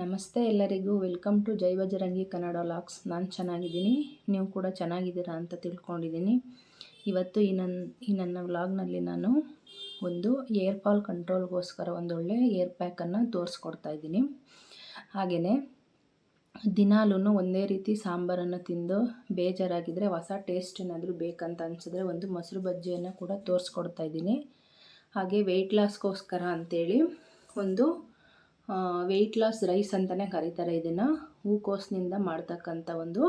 ನಮಸ್ತೆ ಎಲ್ಲರಿಗೂ. Welcome to Jai Bajrangi Kannada vlogs ನಾನು ಚೆನ್ನಾಗಿದ್ದೀನಿ. ನೀವು ಕೂಡ ಚೆನ್ನಾಗಿದ್ದೀರಾ ಅಂತ ತಿಳ್ಕೊಂಡಿದ್ದೀನಿ. ಇವತ್ತು ಈ ನನ್ನ ಈ ನನ್ನ ವ್ಲಾಗ್ನಲ್ಲಿ ನಾನು ಒಂದು ಏರ್ ಫಾಲ್ ಕಂಟ್ರೋಲ್ಗೋಸ್ಕರ ಒಂದೊಳ್ಳೆ ಏರ್ ಪ್ಯಾಕನ್ನು ತೋರಿಸ್ಕೊಡ್ತಾ ಇದ್ದೀನಿ. ಹಾಗೆಯೇ ದಿನಾಲೂ ಒಂದೇ ರೀತಿ ಸಾಂಬಾರನ್ನು ತಿಂದು ಬೇಜಾರಾಗಿದ್ದರೆ ಹೊಸ ಟೇಸ್ಟ್ ಏನಾದರೂ ಬೇಕಂತ ಅನಿಸಿದ್ರೆ ಒಂದು ಮೊಸರು ಬಜ್ಜಿಯನ್ನು ಕೂಡ ತೋರಿಸ್ಕೊಡ್ತಾ ಇದ್ದೀನಿ. ಹಾಗೆ ವೆಯ್ಟ್ ಲಾಸ್ಗೋಸ್ಕರ ಅಂಥೇಳಿ ಒಂದು ವೆಯ್ಟ್ ಲಾಸ್ ರೈಸ್ ಅಂತಲೇ ಕರೀತಾರೆ ಇದನ್ನು. ಹೂಕೋಸ್ನಿಂದ ಮಾಡ್ತಕ್ಕಂಥ ಒಂದು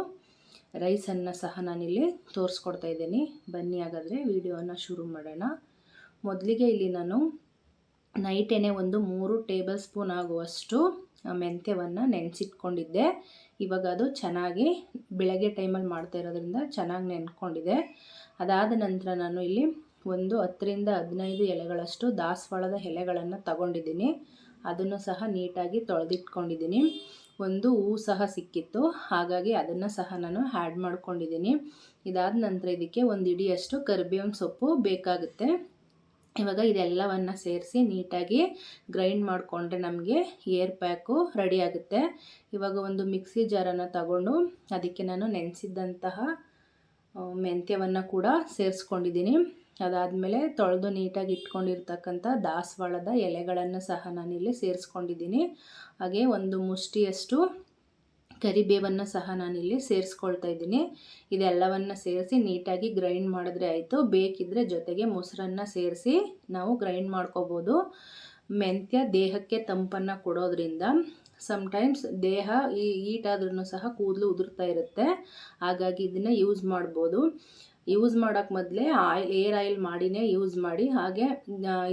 ರೈಸನ್ನು ಸಹ ನಾನಿಲ್ಲಿ ತೋರಿಸ್ಕೊಡ್ತಾ ಇದ್ದೀನಿ. ಬನ್ನಿ ಹಾಗಾದರೆ ವಿಡಿಯೋನ ಶುರು ಮಾಡೋಣ. ಮೊದಲಿಗೆ ಇಲ್ಲಿ ನಾನು ನೈಟೇನೆ ಒಂದು ಮೂರು ಟೇಬಲ್ ಸ್ಪೂನ್ ಆಗುವಷ್ಟು ಮೆಂತ್ಯವನ್ನು ನೆನೆಸಿಟ್ಕೊಂಡಿದ್ದೆ. ಇವಾಗ ಅದು ಚೆನ್ನಾಗಿ ಬೆಳಗ್ಗೆ ಟೈಮಲ್ಲಿ ಮಾಡ್ತಾ ಇರೋದ್ರಿಂದ ಚೆನ್ನಾಗಿ ನೆನ್ಕೊಂಡಿದೆ. ಅದಾದ ನಂತರ ನಾನು ಇಲ್ಲಿ ಒಂದು ಹತ್ತರಿಂದ ಹದಿನೈದು ಎಲೆಗಳಷ್ಟು ದಾಸವಾಳದ ಎಲೆಗಳನ್ನು ತಗೊಂಡಿದ್ದೀನಿ. ಅದನ್ನು ಸಹ ನೀಟಾಗಿ ತೊಳೆದಿಟ್ಕೊಂಡಿದ್ದೀನಿ. ಒಂದು ಹೂ ಸಹ ಸಿಕ್ಕಿತ್ತು. ಹಾಗಾಗಿ ಅದನ್ನು ಸಹ ನಾನು ಆ್ಯಡ್ ಮಾಡ್ಕೊಂಡಿದ್ದೀನಿ. ಇದಾದ ನಂತರ ಇದಕ್ಕೆ ಒಂದು ಇಡಿಯಷ್ಟು ಕರಿಬೇವಿನ ಸೊಪ್ಪು ಬೇಕಾಗುತ್ತೆ. ಇವಾಗ ಇದೆಲ್ಲವನ್ನು ಸೇರಿಸಿ ನೀಟಾಗಿ ಗ್ರೈಂಡ್ ಮಾಡಿಕೊಂಡ್ರೆ ನಮಗೆ ಏರ್ ಪ್ಯಾಕು ರೆಡಿ ಆಗುತ್ತೆ. ಇವಾಗ ಒಂದು ಮಿಕ್ಸಿ ಜಾರನ್ನು ತಗೊಂಡು ಅದಕ್ಕೆ ನಾನು ನೆನೆಸಿದ್ದಂತಹ ಮೆಂತ್ಯವನ್ನು ಕೂಡ ಸೇರಿಸ್ಕೊಂಡಿದ್ದೀನಿ. ಅದಾದಮೇಲೆ ತೊಳೆದು ನೀಟಾಗಿ ಇಟ್ಕೊಂಡಿರ್ತಕ್ಕಂಥ ದಾಸವಾಳದ ಎಲೆಗಳನ್ನು ಸಹ ನಾನಿಲ್ಲಿ ಸೇರಿಸ್ಕೊಂಡಿದ್ದೀನಿ. ಹಾಗೆ ಒಂದು ಮುಷ್ಟಿಯಷ್ಟು ಕರಿಬೇವನ್ನು ಸಹ ನಾನಿಲ್ಲಿ ಸೇರಿಸ್ಕೊಳ್ತಾ ಇದ್ದೀನಿ. ಇದೆಲ್ಲವನ್ನು ಸೇರಿಸಿ ನೀಟಾಗಿ ಗ್ರೈಂಡ್ ಮಾಡಿದ್ರೆ ಆಯಿತು. ಬೇಕಿದ್ದರೆ ಜೊತೆಗೆ ಮೊಸರನ್ನು ಸೇರಿಸಿ ನಾವು ಗ್ರೈಂಡ್ ಮಾಡ್ಕೋಬೋದು. ಮೆಂತ್ಯ ದೇಹಕ್ಕೆ ತಂಪನ್ನು ಕೊಡೋದ್ರಿಂದ ಸಮಟೈಮ್ಸ್ ದೇಹ ಈ ಈಟಾದ್ರೂ ಸಹ ಕೂದಲು ಉದುರ್ತಾ ಇರುತ್ತೆ. ಹಾಗಾಗಿ ಇದನ್ನು ಯೂಸ್ ಮಾಡ್ಬೋದು. ಯೂಸ್ ಮಾಡೋಕ್ಕೆ ಮೊದಲೇ ಆಯಿಲ್ ಏರ್ ಆಯಿಲ್ ಮಾಡಿನೇ ಯೂಸ್ ಮಾಡಿ, ಹಾಗೆ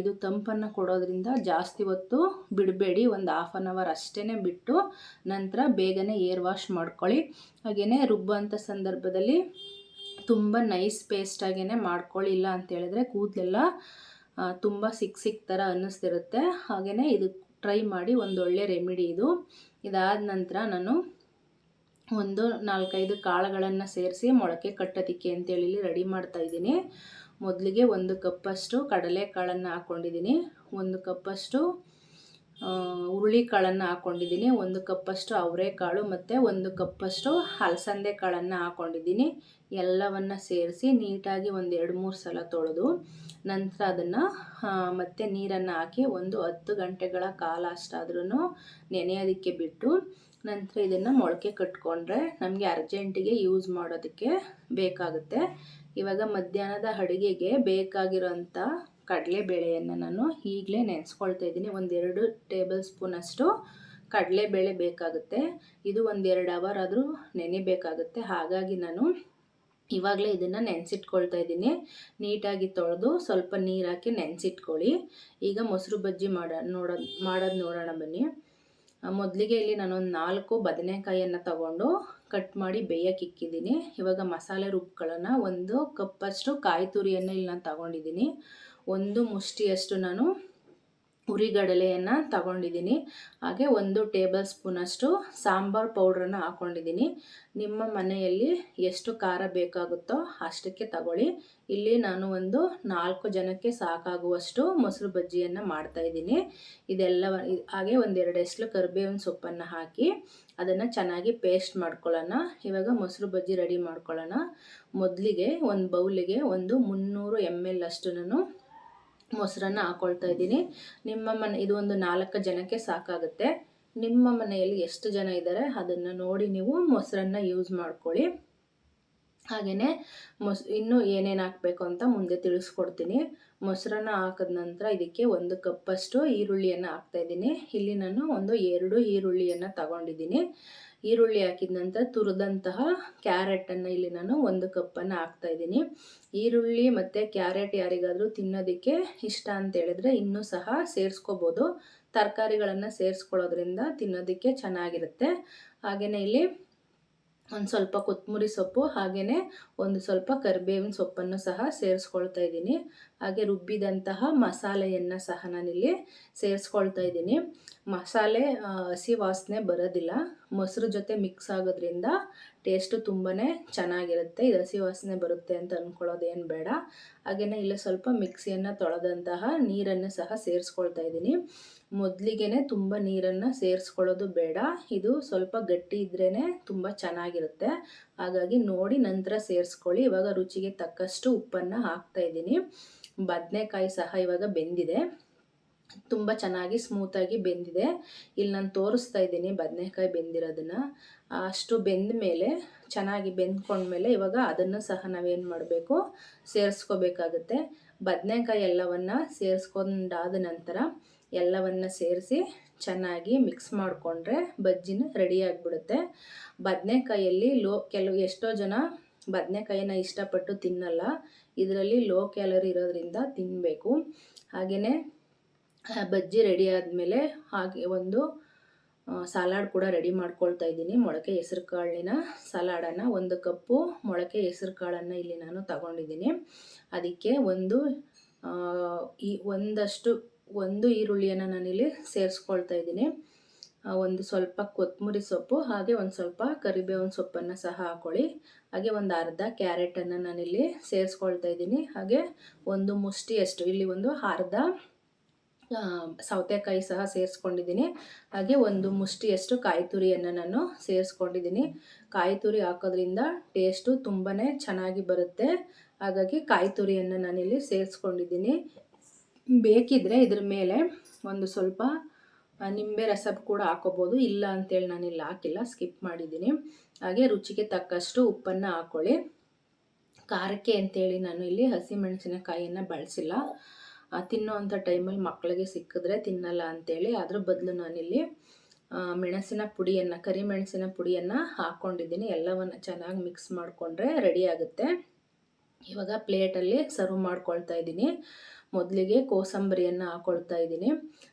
ಇದು ತಂಪನ್ನು ಕೊಡೋದ್ರಿಂದ ಜಾಸ್ತಿ ಹೊತ್ತು ಬಿಡಬೇಡಿ. ಒಂದು ಹಾಫ್ ಆನ್ ಅವರ್ ಅಷ್ಟೇ ಬಿಟ್ಟು ನಂತರ ಬೇಗನೆ ಏರ್ ವಾಶ್ ಮಾಡ್ಕೊಳ್ಳಿ. ಹಾಗೆಯೇ ರುಬ್ಬುವಂಥ ಸಂದರ್ಭದಲ್ಲಿ ತುಂಬ ನೈಸ್ ಪೇಸ್ಟಾಗೇ ಮಾಡ್ಕೊಳ್ಳಿಲ್ಲ ಇಲ್ಲ ಹೇಳಿದ್ರೆ ಕೂದಲೆಲ್ಲ ತುಂಬ ಸಿಕ್ ಸಿಕ್ ಥರ ಅನ್ನಿಸ್ತಿರುತ್ತೆ. ಹಾಗೆಯೇ ಇದು ಟ್ರೈ ಮಾಡಿ ಒಂದು ಒಳ್ಳೆ ರೆಮಿಡಿ ಇದು. ಇದಾದ ನಂತರ ನಾನು ಒಂದು ನಾಲ್ಕೈದು ಕಾಳುಗಳನ್ನು ಸೇರಿಸಿ ಮೊಳಕೆ ಕಟ್ಟೋದಿಕ್ಕೆ ಅಂತೇಳಿ ಇಲ್ಲಿ ರೆಡಿ ಮಾಡ್ತಾ ಇದ್ದೀನಿ. ಮೊದಲಿಗೆ ಒಂದು ಕಪ್ಪಷ್ಟು ಕಡಲೆಕಾಳನ್ನು ಹಾಕ್ಕೊಂಡಿದ್ದೀನಿ ಒಂದು ಕಪ್ಪಷ್ಟು ಹುರುಳಿ ಕಾಳನ್ನು ಹಾಕ್ಕೊಂಡಿದ್ದೀನಿ ಒಂದು ಕಪ್ಪಷ್ಟು ಅವರೆಕಾಳು ಮತ್ತು ಒಂದು ಕಪ್ಪಷ್ಟು ಹಲಸಂದೆ ಕಾಳನ್ನು ಹಾಕ್ಕೊಂಡಿದ್ದೀನಿ ಎಲ್ಲವನ್ನು ಸೇರಿಸಿ ನೀಟಾಗಿ ಒಂದು ಎರಡು ಮೂರು ಸಲ ತೊಳೆದು ನಂತರ ಅದನ್ನು ಮತ್ತೆ ನೀರನ್ನು ಹಾಕಿ ಒಂದು ಹತ್ತು ಗಂಟೆಗಳ ಕಾಲ ಅಷ್ಟಾದ್ರೂ ನೆನೆಯೋದಕ್ಕೆ ಬಿಟ್ಟು ನಂತರ ಇದನ್ನು ಮೊಳಕೆ ಕಟ್ಕೊಂಡ್ರೆ ನಮಗೆ ಅರ್ಜೆಂಟಿಗೆ ಯೂಸ್ ಮಾಡೋದಕ್ಕೆ ಬೇಕಾಗುತ್ತೆ. ಇವಾಗ ಮಧ್ಯಾಹ್ನದ ಅಡುಗೆಗೆ ಬೇಕಾಗಿರೋಂಥ ಕಡಲೆಬೇಳೆಯನ್ನು ನಾನು ಈಗಲೇ ನೆನೆಸ್ಕೊಳ್ತಾ ಇದ್ದೀನಿ. ಒಂದೆರಡು ಟೇಬಲ್ ಸ್ಪೂನಷ್ಟು ಕಡಲೆಬೇಳೆ ಬೇಕಾಗುತ್ತೆ. ಇದು ಒಂದೆರಡು ಅವರ್ ಆದರೂ ನೆನೆಬೇಕಾಗುತ್ತೆ ಹಾಗಾಗಿ ನಾನು ಇವಾಗಲೇ ಇದನ್ನು ನೆನೆಸಿಟ್ಕೊಳ್ತಾ ಇದ್ದೀನಿ. ನೀಟಾಗಿ ತೊಳೆದು ಸ್ವಲ್ಪ ನೀರು ಹಾಕಿ ನೆನೆಸಿಟ್ಕೊಳ್ಳಿ. ಈಗ ಮೊಸರು ಬಜ್ಜಿ ಮಾಡೋ ನೋಡೋದು ಮಾಡೋದು ನೋಡೋಣ ಬನ್ನಿ. ಮೊದಲಿಗೆ ಇಲ್ಲಿ ನಾನೊಂದು ನಾಲ್ಕು ಬದನೆಕಾಯಿಯನ್ನು ತಗೊಂಡು ಕಟ್ ಮಾಡಿ ಬೇಯಕ್ಕೆ ಇಕ್ಕಿದ್ದೀನಿ. ಇವಾಗ ಮಸಾಲೆ ರುಬ್ಗಳನ್ನು ಒಂದು ಕಪ್ಪಷ್ಟು ಕಾಯಿ ತುರಿಯನ್ನು ಇಲ್ಲಿ ನಾನು ತಗೊಂಡಿದ್ದೀನಿ. ಒಂದು ಮುಷ್ಟಿಯಷ್ಟು ನಾನು ಉರಿಗಡಲೆಯನ್ನು ತಗೊಂಡಿದ್ದೀನಿ. ಹಾಗೆ ಒಂದು ಟೇಬಲ್ ಸ್ಪೂನಷ್ಟು ಸಾಂಬಾರು ಪೌಡ್ರನ್ನು ಹಾಕ್ಕೊಂಡಿದ್ದೀನಿ ನಿಮ್ಮ ಮನೆಯಲ್ಲಿ ಎಷ್ಟು ಖಾರ ಬೇಕಾಗುತ್ತೋ ಅಷ್ಟಕ್ಕೆ ತಗೊಳ್ಳಿ. ಇಲ್ಲಿ ನಾನು ಒಂದು ನಾಲ್ಕು ಜನಕ್ಕೆ ಸಾಕಾಗುವಷ್ಟು ಮೊಸರು ಬಜ್ಜಿಯನ್ನು ಮಾಡ್ತಾಯಿದ್ದೀನಿ ಇದೆಲ್ಲ ಹಾಗೆ ಒಂದೆರಡು ಎಸ್ಲು ಕರಿಬೇವಿನ ಸೊಪ್ಪನ್ನು ಹಾಕಿ ಅದನ್ನು ಚೆನ್ನಾಗಿ ಪೇಸ್ಟ್ ಮಾಡ್ಕೊಳ್ಳೋಣ. ಇವಾಗ ಮೊಸರು ಬಜ್ಜಿ ರೆಡಿ ಮಾಡ್ಕೊಳ್ಳೋಣ. ಮೊದಲಿಗೆ ಒಂದು ಬೌಲಿಗೆ ಒಂದು ಮುನ್ನೂರು ಎಂ ಎಲ್ ಅಷ್ಟು ನಾನು ಮೊಸರನ್ನು ಹಾಕ್ಕೊಳ್ತಾ ಇದ್ದೀನಿ. ನಿಮ್ಮ ಮನೆ, ಇದು ಒಂದು ನಾಲ್ಕು ಜನಕ್ಕೆ ಸಾಕಾಗುತ್ತೆ. ನಿಮ್ಮ ಮನೆಯಲ್ಲಿ ಎಷ್ಟು ಜನ ಇದ್ದಾರೆ ಅದನ್ನು ನೋಡಿ ನೀವು ಮೊಸರನ್ನು ಯೂಸ್ ಮಾಡ್ಕೊಳ್ಳಿ. ಹಾಗೆಯೇ ಮೊಸ್, ಇನ್ನೂ ಏನೇನು ಹಾಕಬೇಕು ಅಂತ ಮುಂದೆ ತಿಳಿಸ್ಕೊಡ್ತೀನಿ. ಮೊಸರನ್ನ ಹಾಕಿದ ನಂತರ ಇದಕ್ಕೆ ಒಂದು ಕಪ್ಪಷ್ಟು ಈರುಳ್ಳಿಯನ್ನು ಹಾಕ್ತಾಯಿದ್ದೀನಿ ಇಲ್ಲಿ ನಾನು ಒಂದು ಎರಡು ಈರುಳ್ಳಿಯನ್ನು ತಗೊಂಡಿದ್ದೀನಿ. ಈರುಳ್ಳಿ ಹಾಕಿದ ನಂತರ ತುರಿದಂತಹ ಕ್ಯಾರೆಟನ್ನು ಇಲ್ಲಿ ನಾನು ಒಂದು ಕಪ್ಪನ್ನು ಹಾಕ್ತಾಯಿದ್ದೀನಿ ಈರುಳ್ಳಿ ಮತ್ತು ಕ್ಯಾರೆಟ್ ಯಾರಿಗಾದರೂ ತಿನ್ನೋದಕ್ಕೆ ಇಷ್ಟ ಅಂತ ಹೇಳಿದ್ರೆ ಇನ್ನೂ ಸಹ ಸೇರಿಸ್ಕೋಬೋದು. ತರಕಾರಿಗಳನ್ನು ಸೇರಿಸ್ಕೊಳ್ಳೋದ್ರಿಂದ ತಿನ್ನೋದಕ್ಕೆ ಚೆನ್ನಾಗಿರುತ್ತೆ. ಹಾಗೆಯೇ ಇಲ್ಲಿ ಒಂದು ಸ್ವಲ್ಪ ಕೊತ್ತಂಬರಿ ಸೊಪ್ಪು ಹಾಗೆಯೇ ಒಂದು ಸ್ವಲ್ಪ ಕರಿಬೇವಿನ ಸೊಪ್ಪನ್ನು ಸಹ ಸೇರಿಸ್ಕೊಳ್ತಾ ಇದ್ದೀನಿ. ಹಾಗೆ ರುಬ್ಬಿದಂತಹ ಮಸಾಲೆಯನ್ನು ಸಹ ನಾನಿಲ್ಲಿ ಸೇರಿಸ್ಕೊಳ್ತಾ ಇದ್ದೀನಿ. ಮಸಾಲೆ ಹಸಿ ವಾಸನೆ ಬರೋದಿಲ್ಲ. ಮೊಸರು ಜೊತೆ ಮಿಕ್ಸ್ ಆಗೋದ್ರಿಂದ ಟೇಸ್ಟು ತುಂಬಾ ಚೆನ್ನಾಗಿರುತ್ತೆ. ಇದು ಹಸಿ ವಾಸನೆ ಬರುತ್ತೆ ಅಂತ ಅಂದ್ಕೊಳ್ಳೋದೇನು ಬೇಡ. ಹಾಗೆಯೇ ಇಲ್ಲ ಸ್ವಲ್ಪ ಮಿಕ್ಸಿಯನ್ನು ತೊಳೆದಂತಹ ನೀರನ್ನು ಸಹ ಸೇರಿಸ್ಕೊಳ್ತಾ ಇದ್ದೀನಿ. ಮೊದಲಿಗೆ ತುಂಬ ನೀರನ್ನು ಸೇರಿಸ್ಕೊಳ್ಳೋದು ಬೇಡ. ಇದು ಸ್ವಲ್ಪ ಗಟ್ಟಿ ಇದ್ರೇ ತುಂಬ ಚೆನ್ನಾಗಿರುತ್ತೆ. ಹಾಗಾಗಿ ನೋಡಿ ನಂತರ ಸೇರಿಸ್ಕೊಳ್ಳಿ. ಇವಾಗ ರುಚಿಗೆ ತಕ್ಕಷ್ಟು ಉಪ್ಪನ್ನು ಹಾಕ್ತಾ ಇದ್ದೀನಿ. ಬದನೆಕಾಯಿ ಸಹ ಇವಾಗ ಬೆಂದಿದೆ. ತುಂಬ ಚೆನ್ನಾಗಿ ಸ್ಮೂತಾಗಿ ಬೆಂದಿದೆ. ಇಲ್ಲಿ ನಾನು ತೋರಿಸ್ತಾ ಇದ್ದೀನಿ ಬದನೆಕಾಯಿ ಬೆಂದಿರೋದನ್ನು. ಅಷ್ಟು ಬೆಂದ ಮೇಲೆ, ಚೆನ್ನಾಗಿ ಬೆಂದ್ಕೊಂಡ್ಮೇಲೆ ಇವಾಗ ಅದನ್ನು ಸಹ ನಾವೇನು ಮಾಡಬೇಕು? ಸೇರಿಸ್ಕೋಬೇಕಾಗುತ್ತೆ. ಬದನೆಕಾಯಿ ಎಲ್ಲವನ್ನು ಸೇರಿಸ್ಕೊಂಡಾದ ನಂತರ ಎಲ್ಲವನ್ನು ಸೇರಿಸಿ ಚೆನ್ನಾಗಿ ಮಿಕ್ಸ್ ಮಾಡಿಕೊಂಡ್ರೆ ಬಜ್ಜಿನ ರೆಡಿ ಆಗಿಬಿಡುತ್ತೆ. ಬದನೆಕಾಯಲ್ಲಿ ಲೋ ಕೆಲವು ಎಷ್ಟೋ ಜನ ಬದನೆಕಾಯಿನ ಇಷ್ಟಪಟ್ಟು ತಿನ್ನಲ್ಲ. ಇದರಲ್ಲಿ ಲೋ ಕ್ಯಾಲರಿ ಇರೋದ್ರಿಂದ ತಿನ್ನಬೇಕು ಹಾಗೆಯೇ ಬಜ್ಜಿ ರೆಡಿ ಆದಮೇಲೆ ಹಾಗೆ ಒಂದು ಸಲಾಡ್ ಕೂಡ ರೆಡಿ ಮಾಡ್ಕೊಳ್ತಾ ಇದ್ದೀನಿ. ಮೊಳಕೆ ಹೆಸರು ಕಾಳಿನ ಸಲಾಡನ್ನು ಒಂದು ಕಪ್ಪು, ಮೊಳಕೆ ಹೆಸರು ಕಾಳನ್ನು ಇಲ್ಲಿ ನಾನು ತಗೊಂಡಿದ್ದೀನಿ. ಅದಕ್ಕೆ ಒಂದು ಈ ಒಂದಷ್ಟು ಒಂದು ಈರುಳ್ಳಿಯನ್ನು ನಾನಿಲ್ಲಿ ಸೇರಿಸ್ಕೊಳ್ತಾ ಇದ್ದೀನಿ. ಒಂದು ಸ್ವಲ್ಪ ಕೊತ್ತಂಬರಿ ಸೊಪ್ಪು, ಹಾಗೆ ಒಂದು ಸ್ವಲ್ಪ ಕರಿಬೇವಿನ ಸೊಪ್ಪನ್ನು ಸಹ ಹಾಕ್ಕೊಳ್ಳಿ ಹಾಗೆ ಒಂದು ಅರ್ಧ ಕ್ಯಾರೆಟನ್ನು ನಾನಿಲ್ಲಿ ಸೇರಿಸ್ಕೊಳ್ತಾ ಇದ್ದೀನಿ. ಹಾಗೆ ಒಂದು ಮುಷ್ಟಿಯಷ್ಟು, ಇಲ್ಲಿ ಒಂದು ಅರ್ಧ ಸೌತೆಕಾಯಿ ಸಹ ಸೇರಿಸ್ಕೊಂಡಿದ್ದೀನಿ. ಹಾಗೆ ಒಂದು ಮುಷ್ಟಿಯಷ್ಟು ಕಾಯಿ ತುರಿಯನ್ನು ನಾನು ಸೇರಿಸ್ಕೊಂಡಿದ್ದೀನಿ. ಕಾಯಿ ತುರಿ ಹಾಕೋದ್ರಿಂದ ಟೇಸ್ಟು ತುಂಬಾ ಚೆನ್ನಾಗಿ ಬರುತ್ತೆ. ಹಾಗಾಗಿ ಕಾಯಿ ತುರಿಯನ್ನು ನಾನಿಲ್ಲಿ ಸೇರಿಸ್ಕೊಂಡಿದ್ದೀನಿ. ಬೇಕಿದ್ದರೆ ಇದ್ರ ಮೇಲೆ ಒಂದು ಸ್ವಲ್ಪ ನಿಂಬೆ ರಸ ಕೂಡ ಹಾಕೋಬೋದು. ಇಲ್ಲ ಅಂತೇಳಿ ನಾನಿಲ್ಲಿ ಹಾಕಿಲ್ಲ ಸ್ಕಿಪ್ ಮಾಡಿದ್ದೀನಿ. ಹಾಗೆ ರುಚಿಗೆ ತಕ್ಕಷ್ಟು ಉಪ್ಪನ್ನು ಹಾಕ್ಕೊಳ್ಳಿ ಖಾರಕ್ಕೆ ಅಂತೇಳಿ ನಾನು ಇಲ್ಲಿ ಹಸಿಮೆಣಸಿನಕಾಯಿಯನ್ನು ಬಳಸಿಲ್ಲ. ತಿನ್ನುವಂಥ ಟೈಮಲ್ಲಿ ಮಕ್ಕಳಿಗೆ ಸಿಕ್ಕಿದ್ರೆ ತಿನ್ನಲ್ಲ ಅಂತೇಳಿ ಅದ್ರ ಬದಲು ನಾನಿಲ್ಲಿ ಮೆಣಸಿನ ಪುಡಿಯನ್ನು ಕರಿಮೆಣಸಿನ ಪುಡಿಯನ್ನು ಹಾಕ್ಕೊಂಡಿದ್ದೀನಿ ಎಲ್ಲವನ್ನು ಚೆನ್ನಾಗಿ ಮಿಕ್ಸ್ ಮಾಡಿಕೊಂಡ್ರೆ ರೆಡಿ ಆಗುತ್ತೆ. ಇವಾಗ ಪ್ಲೇಟಲ್ಲಿ ಸರ್ವ್ ಮಾಡ್ಕೊಳ್ತಾ ಇದ್ದೀನಿ. ಮೊದಲಿಗೆ ಕೋಸಂಬರಿಯನ್ನು ಹಾಕೊಳ್ತಾ ಇದ್ದೀನಿ.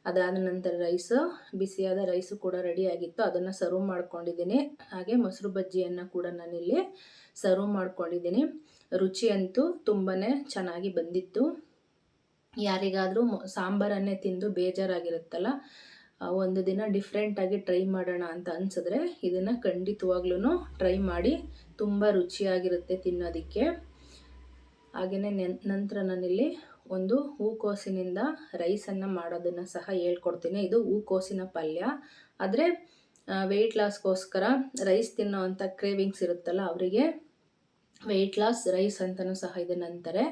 ಅದಾದ ನಂತರ ರೈಸ್ ಬಿಸಿಯಾದ ರೈಸು ಕೂಡ ರೆಡಿಯಾಗಿತ್ತು ಅದನ್ನು ಸರ್ವ್ ಮಾಡ್ಕೊಂಡಿದ್ದೀನಿ. ಹಾಗೆ ಮೊಸರು ಬಜ್ಜಿಯನ್ನು ಕೂಡ ನಾನಿಲ್ಲಿ ಸರ್ವ್ ಮಾಡ್ಕೊಂಡಿದ್ದೀನಿ. ರುಚಿ ಅಂತೂ ತುಂಬಾ ಚೆನ್ನಾಗಿ ಬಂದಿತ್ತು. ಯಾರಿಗಾದರೂ ಸಾಂಬಾರನ್ನೇ ತಿಂದು ಬೇಜಾರಾಗಿರುತ್ತಲ್ಲ ಒಂದು ದಿನ ಡಿಫ್ರೆಂಟಾಗಿ ಟ್ರೈ ಮಾಡೋಣ ಅಂತ ಅನಿಸಿದ್ರೆ ಇದನ್ನು ಖಂಡಿತವಾಗ್ಲೂ ಟ್ರೈ ಮಾಡಿ ತುಂಬ ರುಚಿಯಾಗಿರುತ್ತೆ ತಿನ್ನೋದಕ್ಕೆ. ಹಾಗೆಯೇ ನಂತರ ನಾನಿಲ್ಲಿ ಒಂದು ಹೂಕೋಸಿನಿಂದ ರೈಸನ್ನು ಮಾಡೋದನ್ನು ಸಹ ಹೇಳ್ಕೊಡ್ತೀನಿ. ಇದು ಹೂಕೋಸಿನ ಪಲ್ಯ. ಆದರೆ ವೆಯ್ಟ್ ಲಾಸ್ಗೋಸ್ಕರ ರೈಸ್ ತಿನ್ನೋವಂಥ ಕ್ರೇವಿಂಗ್ಸ್ ಇರುತ್ತಲ್ಲ, ಅವರಿಗೆ ವೆಯ್ಟ್ ಲಾಸ್ ರೈಸ್ ಅಂತಲೂ ಸಹ ಇದನ್ನು ಅಂತಾರೆ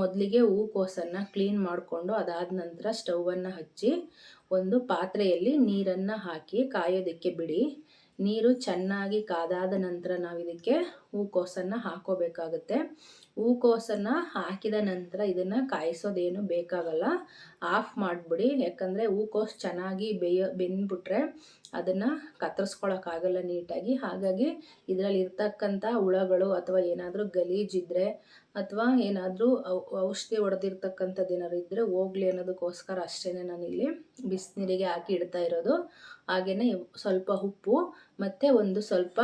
ಮೊದಲಿಗೆ ಹೂಕೋಸನ್ನು ಕ್ಲೀನ್ ಮಾಡಿಕೊಂಡು ಅದಾದ ನಂತರ ಸ್ಟವನ್ನು ಹಚ್ಚಿ ಒಂದು ಪಾತ್ರೆಯಲ್ಲಿ ನೀರನ್ನು ಹಾಕಿ ಕಾಯೋದಕ್ಕೆ ಬಿಡಿ. ನೀರು ಚೆನ್ನಾಗಿ ಕಾದಾದ ನಂತರ ನಾವು ಇದಕ್ಕೆ ಹೂಕೋಸನ್ನು ಹಾಕೋಬೇಕಾಗುತ್ತೆ. ಹೂಕೋಸನ್ನು ಹಾಕಿದ ನಂತರ ಇದನ್ನು ಕಾಯಿಸೋದೇನು ಬೇಕಾಗಲ್ಲ. ಆಫ್ ಮಾಡಿಬಿಡಿ. ಯಾಕಂದರೆ ಹೂಕೋಸು ಚೆನ್ನಾಗಿ ಬೇಯ ಬೆಂದ್ಬಿಟ್ರೆ ಅದನ್ನು ಕತ್ತರಿಸ್ಕೊಳಕ್ಕಾಗಲ್ಲ ನೀಟಾಗಿ. ಹಾಗಾಗಿ ಇದರಲ್ಲಿ ಇರ್ತಕ್ಕಂಥ ಹುಳಗಳು ಅಥವಾ ಏನಾದರೂ ಗಲೀಜಿದ್ರೆ ಅಥವಾ ಏನಾದರೂ ಔಷಧಿ ಹೊಡೆದಿರ್ತಕ್ಕಂಥದ್ದು ಏನಾದ್ರು ಇದ್ದರೆ ಹೋಗ್ಲಿ ಅನ್ನೋದಕ್ಕೋಸ್ಕರ ಅಷ್ಟೇ ನಾನಿಲ್ಲಿ ಬಿಸಿನೀರಿಗೆ ಹಾಕಿ ಇಡ್ತಾ ಇರೋದು. ಹಾಗೆಯೇ ಸ್ವಲ್ಪ ಉಪ್ಪು, ಮತ್ತು ಒಂದು ಸ್ವಲ್ಪ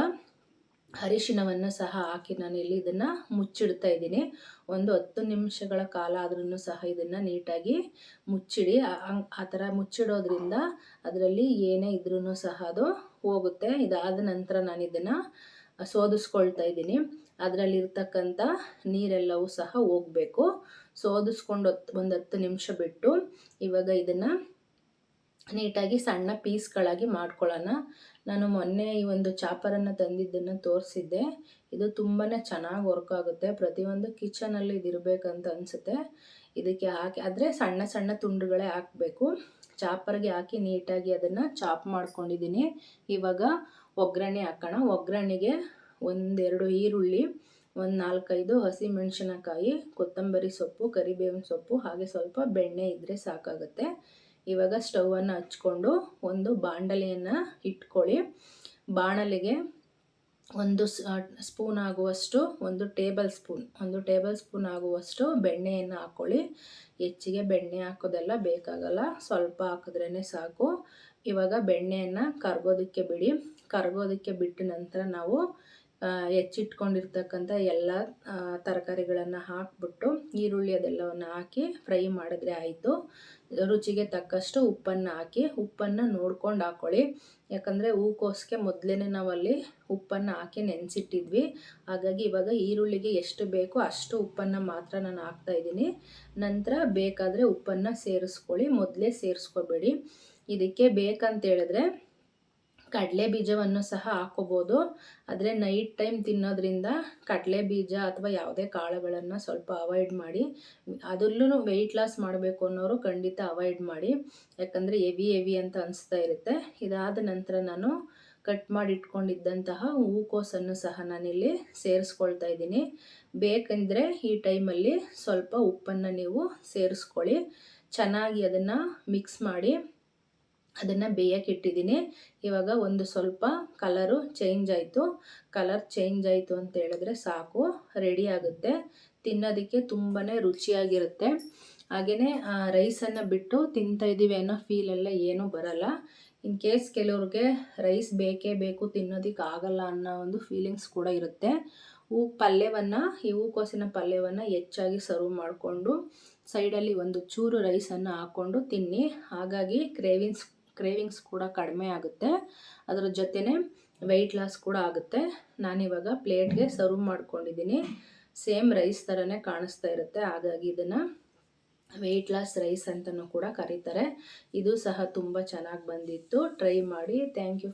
ಅರಿಶಿಣವನ್ನು ಸಹ ಹಾಕಿ ನಾನು ಇಲ್ಲಿ ಇದನ್ನು ಮುಚ್ಚಿಡ್ತಾ ಇದ್ದೀನಿ. ಒಂದು ಹತ್ತು ನಿಮಿಷಗಳ ಕಾಲ ಆದ್ರೂ ಸಹ ಇದನ್ನು ನೀಟಾಗಿ ಮುಚ್ಚಿಡಿ. ಆ ಥರ ಮುಚ್ಚಿಡೋದ್ರಿಂದ ಅದರಲ್ಲಿ ಏನೇ ಇದ್ರೂ ಸಹ ಅದು ಹೋಗುತ್ತೆ. ಇದಾದ ನಂತರ ನಾನು ಇದನ್ನು ಸೋದಿಸ್ಕೊಳ್ತಾ ಇದ್ದೀನಿ. ಅದರಲ್ಲಿರ್ತಕ್ಕಂಥ ನೀರೆಲ್ಲವೂ ಸಹ ಹೋಗಬೇಕು. ಸೋದಿಸ್ಕೊಂಡು ಒಂದು ಹತ್ತು ನಿಮಿಷ ಬಿಟ್ಟು ಇವಾಗ ಇದನ್ನು ನೀಟಾಗಿ ಸಣ್ಣ ಪೀಸ್ಗಳಾಗಿ ಮಾಡ್ಕೊಳ್ಳೋಣ. ನಾನು ಮೊನ್ನೆ ಈ ಒಂದು ಚಾಪರನ್ನು ತಂದಿದ್ದನ್ನು ತೋರಿಸಿದ್ದೆ. ಇದು ತುಂಬಾ ಚೆನ್ನಾಗಿ ವರ್ಕ್ ಆಗುತ್ತೆ. ಪ್ರತಿಯೊಂದು ಕಿಚನಲ್ಲಿ ಇದಿರಬೇಕಂತ ಅನಿಸುತ್ತೆ. ಇದಕ್ಕೆ ಹಾಕಿ, ಆದರೆ ಸಣ್ಣ ಸಣ್ಣ ತುಂಡುಗಳೇ ಹಾಕಬೇಕು. ಚಾಪರ್ಗೆ ಹಾಕಿ ನೀಟಾಗಿ ಅದನ್ನು ಚಾಪ್ ಮಾಡ್ಕೊಂಡಿದ್ದೀನಿ. ಇವಾಗ ಒಗ್ಗರಣೆ ಹಾಕೋಣ. ಒಗ್ಗರಣೆಗೆ ಒಂದೆರಡು ಈರುಳ್ಳಿ, ಒಂದು ನಾಲ್ಕೈದು ಹಸಿ ಮೆಣಸಿನಕಾಯಿ ಕೊತ್ತಂಬರಿ ಸೊಪ್ಪು, ಕರಿಬೇವಿನ ಸೊಪ್ಪು, ಹಾಗೆ ಸ್ವಲ್ಪ ಬೆಣ್ಣೆ ಇದ್ದರೆ ಸಾಕಾಗುತ್ತೆ. ಇವಾಗ ಸ್ಟವನ್ನು ಹಚ್ಕೊಂಡು ಒಂದು ಬಾಣಲಿಯನ್ನು ಇಟ್ಕೊಳ್ಳಿ. ಬಾಣಲೆಗೆ ಒಂದು ಸ್ಪೂನ್ ಆಗುವಷ್ಟು, ಒಂದು ಟೇಬಲ್ ಸ್ಪೂನ್, ಒಂದು ಟೇಬಲ್ ಸ್ಪೂನ್ ಆಗುವಷ್ಟು ಬೆಣ್ಣೆಯನ್ನು ಹಾಕ್ಕೊಳ್ಳಿ ಹೆಚ್ಚಿಗೆ ಬೆಣ್ಣೆ ಹಾಕೋದೆಲ್ಲ ಬೇಕಾಗಲ್ಲ, ಸ್ವಲ್ಪ ಹಾಕಿದ್ರೇ ಸಾಕು. ಇವಾಗ ಬೆಣ್ಣೆಯನ್ನು ಕರ್ಗೋದಕ್ಕೆ ಬಿಡಿ. ಕರ್ಗೋದಕ್ಕೆ ಬಿಟ್ಟ ನಂತರ ನಾವು ಹೆಚ್ಚಿಟ್ಕೊಂಡಿರ್ತಕ್ಕಂಥ ಎಲ್ಲ ತರಕಾರಿಗಳನ್ನು ಹಾಕ್ಬಿಟ್ಟು ಈರುಳ್ಳಿ ಅದೆಲ್ಲವನ್ನು ಹಾಕಿ ಫ್ರೈ ಮಾಡಿದ್ರೆ ಆಯಿತು. ರುಚಿಗೆ ತಕ್ಕಷ್ಟು ಉಪ್ಪನ್ನು ಹಾಕಿ, ಉಪ್ಪನ್ನು ನೋಡ್ಕೊಂಡು ಹಾಕ್ಕೊಳ್ಳಿ ಯಾಕಂದರೆ ಹೂಕೋಸ್ಗೆ ಮೊದಲೇ ನಾವಲ್ಲಿ ಉಪ್ಪನ್ನು ಹಾಕಿ ನೆನೆಸಿಟ್ಟಿದ್ವಿ. ಹಾಗಾಗಿ ಇವಾಗ ಈರುಳ್ಳಿಗೆ ಎಷ್ಟು ಬೇಕೋ ಅಷ್ಟು ಉಪ್ಪನ್ನು ಮಾತ್ರ ನಾನು ಹಾಕ್ತಾ ಇದ್ದೀನಿ. ನಂತರ ಬೇಕಾದರೆ ಉಪ್ಪನ್ನು ಸೇರಿಸ್ಕೊಳ್ಳಿ. ಮೊದಲೇ ಸೇರಿಸ್ಕೋಬೇಡಿ. ಇದಕ್ಕೆ ಬೇಕಂತ ಹೇಳಿದ್ರೆ ಕಡಲೆ ಬೀಜವನ್ನು ಸಹ ಹಾಕೋಬೋದು ಆದರೆ ನೈಟ್ ಟೈಮ್ ತಿನ್ನೋದ್ರಿಂದ ಕಡಲೆ ಬೀಜ ಅಥವಾ ಯಾವುದೇ ಕಾಳುಗಳನ್ನು ಸ್ವಲ್ಪ ಅವಾಯ್ಡ್ ಮಾಡಿ ಅದರಲ್ಲೂ ವೆಯ್ಟ್ ಲಾಸ್ ಮಾಡಬೇಕು ಅನ್ನೋರು ಖಂಡಿತ ಅವಾಯ್ಡ್ ಮಾಡಿ. ಯಾಕಂದರೆ ಎವಿ ಎವಿ ಅಂತ ಅನಿಸ್ತಾ ಇರುತ್ತೆ. ಇದಾದ ನಂತರ ನಾನು ಕಟ್ ಮಾಡಿ ಇಟ್ಕೊಂಡಿದ್ದಂತಹ ಹೂಕೋಸನ್ನು ಸಹ ನಾನಿಲ್ಲಿ ಸೇರಿಸ್ಕೊಳ್ತಾ ಇದ್ದೀನಿ. ಬೇಕೆಂದರೆ ಈ ಟೈಮಲ್ಲಿ ಸ್ವಲ್ಪ ಉಪ್ಪನ್ನು ನೀವು ಸೇರಿಸ್ಕೊಳ್ಳಿ. ಚೆನ್ನಾಗಿ ಅದನ್ನು ಮಿಕ್ಸ್ ಮಾಡಿ. ಅದನ್ನು ಬೇಯಕ್ಕೆ ಇಟ್ಟಿದ್ದೀನಿ. ಇವಾಗ ಒಂದು ಸ್ವಲ್ಪ ಕಲರು ಚೇಂಜ್ ಆಯಿತು. ಕಲರ್ ಚೇಂಜ್ ಆಯಿತು ಅಂತ ಹೇಳಿದ್ರೆ ಸಾಕು ರೆಡಿ ಆಗುತ್ತೆ. ತಿನ್ನೋದಕ್ಕೆ ತುಂಬಾ ರುಚಿಯಾಗಿರುತ್ತೆ. ಹಾಗೆಯೇ ರೈಸನ್ನು ಬಿಟ್ಟು ತಿಂತಾ ಇದ್ದೀವಿ ಅನ್ನೋ ಫೀಲೆಲ್ಲ ಏನೂ ಬರಲ್ಲ. ಇನ್ ಕೇಸ್ ಕೆಲವ್ರಿಗೆ ರೈಸ್ ಬೇಕೇ ಬೇಕು ತಿನ್ನೋದಕ್ಕೆ ಆಗಲ್ಲ ಅನ್ನೋ ಒಂದು ಫೀಲಿಂಗ್ಸ್ ಕೂಡ ಇರುತ್ತೆ. ಹೂ, ಪಲ್ಯವನ್ನು, ಈ ಹೂಕೋಸಿನ ಪಲ್ಯವನ್ನು ಹೆಚ್ಚಾಗಿ ಸರ್ವ್ ಮಾಡಿಕೊಂಡು ಸೈಡಲ್ಲಿ ಒಂದು ಚೂರು ರೈಸನ್ನು ಹಾಕ್ಕೊಂಡು ತಿನ್ನಿ. ಹಾಗಾಗಿ ಕ್ರೇವಿಂಗ್ಸ್ ಕ್ರೇವಿಂಗ್ಸ್ ಕೂಡ ಕಡಿಮೆ ಆಗುತ್ತೆ. ಅದರ ಜೊತೆನೇ ವೆಯ್ಟ್ ಲಾಸ್ ಕೂಡ ಆಗುತ್ತೆ. ನಾನಿವಾಗ ಪ್ಲೇಟ್ಗೆ ಸರ್ವ್ ಮಾಡ್ಕೊಂಡಿದ್ದೀನಿ. ಸೇಮ್ ರೈಸ್ ಥರನೇ ಕಾಣಿಸ್ತಾ ಇರುತ್ತೆ. ಹಾಗಾಗಿ ಇದನ್ನು ವೆಯ್ಟ್ ಲಾಸ್ ರೈಸ್ ಅಂತಲೂ ಕೂಡ ಕರೀತಾರೆ. ಇದು ಸಹ ತುಂಬ ಚೆನ್ನಾಗಿ ಬಂದಿತ್ತು. ಟ್ರೈ ಮಾಡಿ. Thank you